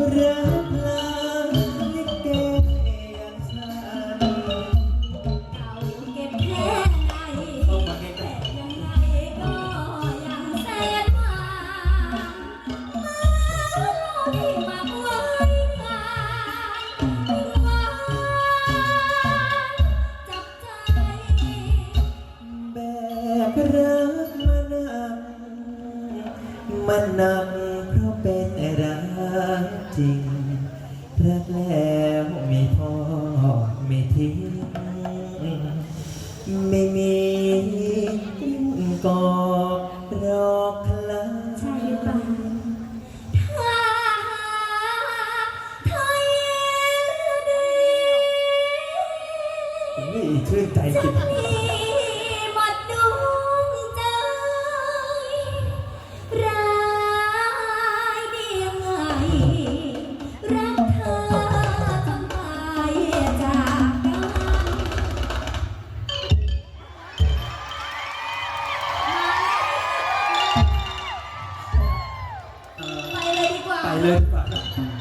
ลาลิเกอย่างฉันเก่าเก็บแค่ไหนแต่ยังไงก็ยังแสนหวานมาที่มาไว้งานรับใจแบรักมานักมันหนักเพราะเป็น จริงรักแล้วไม่พอไม่ทิ้งไม่มีกอกรอกคลาใช่หรือเปล่าถ้าถ้าเย็นดีนี่ชื่นใจจริง né?